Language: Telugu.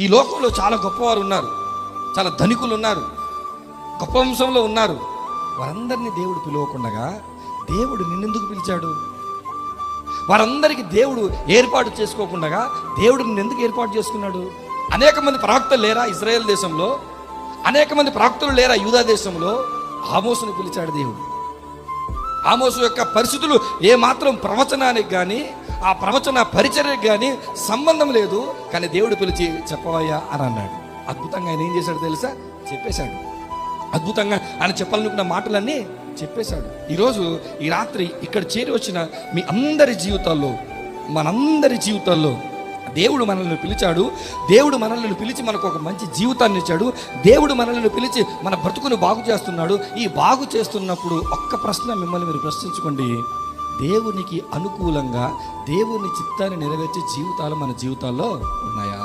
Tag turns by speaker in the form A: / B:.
A: ఈ లోకంలో చాలా గొప్పవారు ఉన్నారు. చాలా ధనికులు ఉన్నారు. గొప్ప వంశంలో ఉన్నారు. వారందరినీ దేవుడు పిలవకుండగా దేవుడు నిన్నెందుకు పిలిచాడు? వారందరికీ దేవుడు ఏర్పాటు చేసుకోకుండా దేవుడు నిన్నెందుకు ఏర్పాటు చేసుకున్నాడు? అనేక మంది ప్రవక్తలు లేరా ఇజ్రాయెల్ దేశంలో? అనేక మంది ప్రవక్తలు లేరా యూదా దేశంలో? ఆమోసును పిలిచాడు దేవుడు. ఆమోసు యొక్క పరిస్థితులు ఏమాత్రం ప్రవచనానికి కానీ ఆ ప్రవచన పరిచర్యకు కానీ సంబంధం లేదు కానీ దేవుడు పిలిచి చెప్పవయ్యా అని అన్నాడు. అద్భుతంగా ఆయన ఏం చేశాడు తెలుసా? చెప్పేశాడు. అద్భుతంగా ఆయన చెప్పాలనుకున్న మాటలన్నీ చెప్పేశాడు. ఈరోజు ఈ రాత్రి ఇక్కడ చేరి వచ్చిన మీ అందరి జీవితాల్లో మనందరి జీవితాల్లో దేవుడు మనల్ని పిలిచాడు. దేవుడు మనల్ని పిలిచి మనకు ఒక మంచి జీవితాన్ని ఇచ్చాడు. దేవుడు మనల్ని పిలిచి మన బ్రతుకును బాగు చేస్తున్నాడు. ఈ బాగు చేస్తున్నప్పుడు ఒక్క ప్రశ్న మిమ్మల్ని మీరు ప్రశ్నించుకోండి. దేవునికి అనుకూలంగా దేవుని చిత్తాన్ని నెరవేర్చే జీవితాలు మన జీవితాల్లో ఉన్నాయా?